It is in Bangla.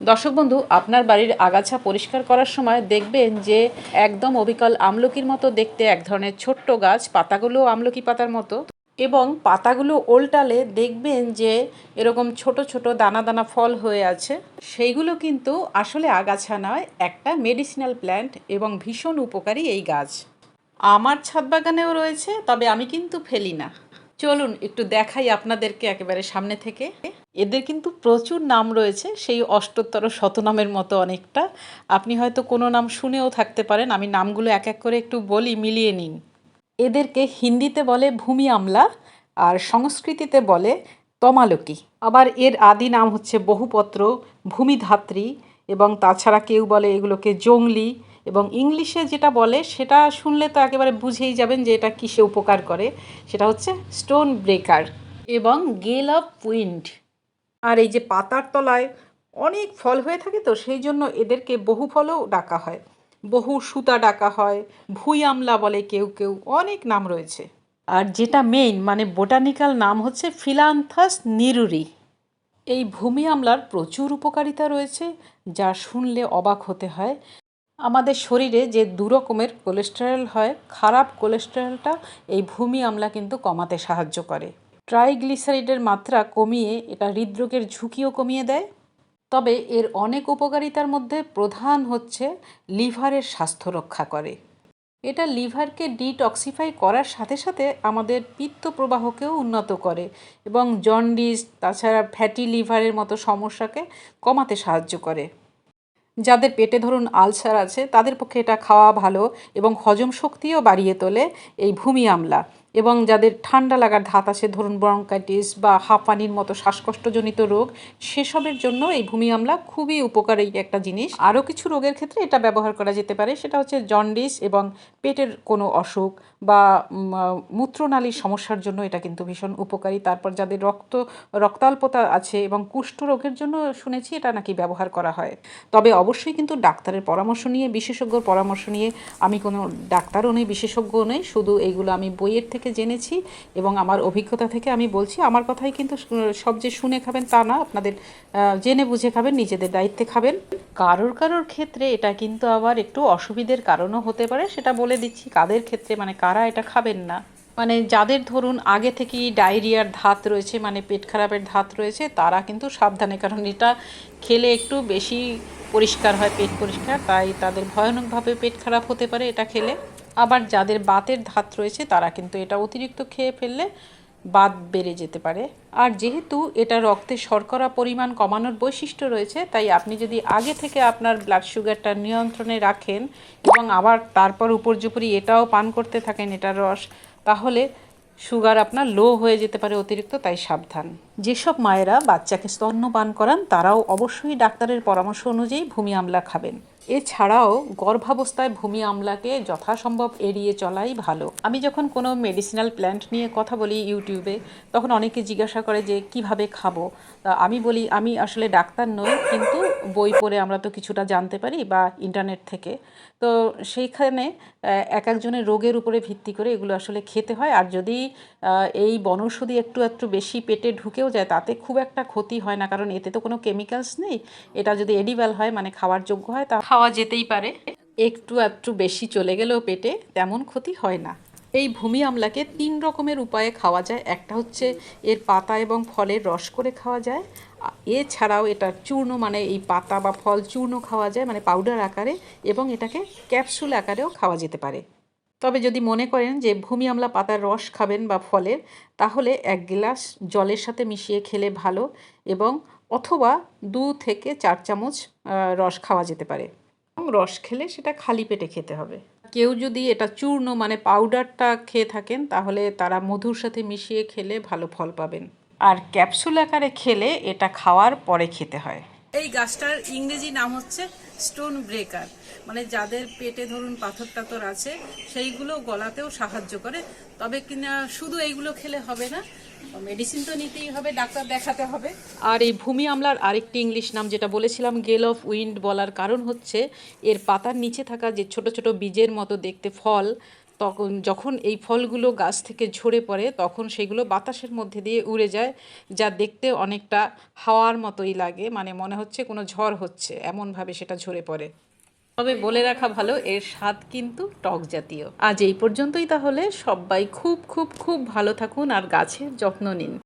দর্শক বন্ধু, আপনার বাড়ির আগাছা পরিষ্কার করার সময় দেখবেন যে একদম অবিকল আমলকির মতো দেখতে এক ধরনের ছোট্ট গাছ পাতাগুলো আমলকি পাতার মতো। এবং পাতাগুলো ওল্টালে দেখবেন যে এরকম ছোট ছোট দানা দানা ফল হয়ে আছে। সেইগুলো কিন্তু আসলে আগাছা নয়, একটা মেডিসিনাল প্ল্যান্ট এবং ভীষণ উপকারী এই গাছ। আমার ছাদ বাগানেও রয়েছে, তবে আমি কিন্তু ফেলি না। চলুন, একটু দেখাই আপনাদেরকে একেবারে সামনে থেকে। এদের কিন্তু প্রচুর নাম রয়েছে, সেই অষ্টোত্তর শতনামের মতো অনেকটা। আপনি হয়তো কোনো নাম শুনেও থাকতে পারেন, আমি নামগুলো এক এক করে একটু বলি, মিলিয়ে নিন। এদেরকে হিন্দিতে বলে ভূমি আমলা, আর সংস্কৃতিতে বলে তমালকি। আবার এর আদি নাম হচ্ছে বহুপত্র, ভূমিধাত্রী, এবং তাছাড়া কেউ বলে এগুলোকে জংলি এবং ইংলিশে যেটা বলে সেটা শুনলে তো একেবারে বুঝেই যাবেন যে এটা কিসে উপকার করে। সেটা হচ্ছে স্টোন ব্রেকার, এবং গেল অফ উইন্ড। আর এই যে পাতার তলায় অনেক ফল হয়ে থাকে তো সেই জন্য এদেরকে বহু ফলও ডাকা হয়। বহু সুতা ডাকা হয় ভুই আমলা বলে কেউ কেউ অনেক নাম রয়েছে। আর যেটা মেইন মানে বোটানিক্যাল নাম হচ্ছে ফিলান্থাস নিরুরি এই ভূমি আমলার প্রচুর উপকারিতা রয়েছে যা শুনলে অবাক হতে হয়। আমাদের শরীরে যে দু রকমের কোলেস্টেরল হয় খারাপ কোলেস্টেরলটা এই ভূমি আমলা কিন্তু কমাতে সাহায্য করে। ট্রাইগ্লিসারিডের মাত্রা কমিয়ে এটা হৃদরোগের ঝুঁকিও কমিয়ে দেয়। তবে এর অনেক উপকারিতার মধ্যে প্রধান হচ্ছে লিভারের স্বাস্থ্য রক্ষা করে। এটা লিভারকে ডিটক্সিফাই করার সাথে সাথে আমাদের পিত্ত প্রবাহকেও উন্নত করে এবং জন্ডিস, তাছাড়া ফ্যাটি লিভারের মতো সমস্যাকে কমাতে সাহায্য করে। যাদের পেটে ধরুন আলসার আছে, তাদের পক্ষে এটা খাওয়া ভালো এবং হজম শক্তিও বাড়িয়ে তোলে এই ভূমি আমলা। এবং যাদের ঠান্ডা লাগার ধাত আছে, ধরুন ব্রঙ্কাইটিস বা হাঁপানির মতো শ্বাসকষ্টজনিত রোগ, সেসবের জন্য এই ভূমি আমলা খুবই উপকারী একটা জিনিস। আরও কিছু রোগের ক্ষেত্রে এটা ব্যবহার করা যেতে পারে, সেটা হচ্ছে জন্ডিস এবং পেটের কোনো অসুখ বা মূত্রনালীর সমস্যার জন্য এটা কিন্তু ভীষণ উপকারী। তারপর যাদের রক্ত, রক্তাল্পতা আছে এবং কুষ্ঠ রোগের জন্য শুনেছি এটা নাকি ব্যবহার করা হয়। তবে অবশ্যই কিন্তু ডাক্তারের পরামর্শ নিয়ে, বিশেষজ্ঞর পরামর্শ নিয়ে আমি কোনো ডাক্তারও নেই, বিশেষজ্ঞও নেই, শুধু এইগুলো আমি বইয়ের থেকে জেনেছি এবং আমার অভিজ্ঞতা থেকে আমি বলছি, আমার কথাই কিন্তু সব যে শুনে খাবেন তা না, আপনাদের জেনে বুঝে খাবেন, নিজেদের দায়িত্বে খাবেন। কারোর কারোর ক্ষেত্রে এটা কিন্তু আবার একটু অসুবিধের কারণও হতে পারে, সেটা বলে দিচ্ছি, কাদের ক্ষেত্রে মানে কারা এটা খাবেন না। মানে যাদের ধরুন আগে থেকেই ডায়রিয়ার ধাত রয়েছে মানে পেট খারাপের ধাত রয়েছে, তারা কিন্তু সাবধানে, কারণ এটা খেলে একটু বেশি পরিষ্কার হয়, পেট পরিষ্কার, তাই তাদের ভয়ানকভাবে পেট খারাপ হতে পারে এটা খেলে। আবার যাদের বাতের ধাত রয়েছে তারা কিন্তু এটা অতিরিক্ত খেয়ে ফেললে বাত বেড়ে যেতে পারে। আর যেহেতু এটা রক্তে শর্করা পরিমাণ কমানোর বৈশিষ্ট্য রয়েছে, তাই আপনি যদি আগে থেকে আপনার ব্লাড সুগারটা নিয়ন্ত্রণে রাখেন এবং আবার তারপর উপর্যুপরি এটাও পান করতে থাকেন এটার রস, তাহলে সুগার আপনার লো হয়ে যেতে পারে অতিরিক্ত, তাই সাবধান। যেসব মায়েরা বাচ্চাকে স্তন্য পান করান, তারাও অবশ্যই ডাক্তারের পরামর্শ অনুযায়ী ভূমি আমলা খাবেন। এছাড়াও গর্ভাবস্থায় ভূমি আমলাকে যথাসম্ভব এড়িয়ে চলাই ভালো। আমি যখন কোনো মেডিসিনাল প্ল্যান্ট নিয়ে কথা বলি ইউটিউবে, তখন অনেকে জিজ্ঞাসা করে যে, কীভাবে খাব? আমি বলি, আমি আসলে ডাক্তার নই, কিন্তু বই পড়ে আমরা তো কিছুটা জানতে পারি বা ইন্টারনেট থেকে। তো সেইখানে এক একজনের রোগের উপরে ভিত্তি করে এগুলো আসলে খেতে হয়। আর যদি এই বনৌষধি একটু একটু বেশি পেটে ঢুকেও যায়, তাতে খুব একটা ক্ষতি হয় না, কারণ এতে তো কোনো কেমিক্যালস নেই। এটা যদি এডিবল হয় মানে খাওয়ার যোগ্য হয়, তা খাওয়া যেতেই পারে। একটু একটু বেশি চলে গেলেও পেটে তেমন ক্ষতি হয় না। এই ভূমি আমলাকে তিন রকমের উপায়ে খাওয়া যায়। একটা হচ্ছে এর পাতা এবং ফলের রস করে খাওয়া যায়। এছাড়াও এটার চূর্ণ মানে এই পাতা বা ফল চূর্ণ খাওয়া যায় মানে পাউডার আকারে এবং এটাকে ক্যাপসুল আকারেও খাওয়া যেতে পারে। তবে যদি মনে করেন যে ভূমি আমলা পাতার রস খাবেন বা ফলের, তাহলে এক গ্লাস জলের সাথে মিশিয়ে খেলে ভালো এবং অথবা দু থেকে চার চামচ রস খাওয়া যেতে পারে। রস খেলে সেটা খালি পেটে খেতে হবে। কেউ যদি এটা চূর্ণ মানে পাউডারটা খেয়ে থাকেন, তাহলে তারা মধুর সাথে মিশিয়ে খেলে ভালো ফল পাবেন। আর ক্যাপসুল আকারে খেলে এটা খাওয়ার পরে খেতে হয়। এই গাছটার ইংরেজি নাম হচ্ছে স্টোন ব্রেকার মানে যাদের পেটে ধরুন পাথর টাথর আছে, সেইগুলো গলাতেও সাহায্য করে। তবে কিনা শুধু এইগুলো খেলে হবে না মেডিসিন তো নিতেই হবে, ডাক্তার দেখাতে হবে। আর এই ভূমি আমলার আরেকটি ইংলিশ নাম যেটা বলেছিলাম গেল অফ উইন্ড বলার কারণ হচ্ছে, এর পাতার নিচে থাকা যে ছোট ছোট বীজের মতো দেখতে ফল, তখন যখন এই ফলগুলো গাছ থেকে ঝরে পড়ে, তখন সেগুলো বাতাসের মধ্যে দিয়ে উড়ে যায়, যা দেখতে অনেকটা হাওয়ার মতোই লাগে মানে মনে হচ্ছে কোনো ঝড় হচ্ছে, এমনভাবে সেটা ঝরে পড়ে। তবে বলে রাখা ভালো, এর স্বাদ কিন্তু টক জাতীয়। আজ এই পর্যন্তই তাহলে। সবাই খুব খুব খুব ভালো থাকুন আর গাছের যত্ন নিন।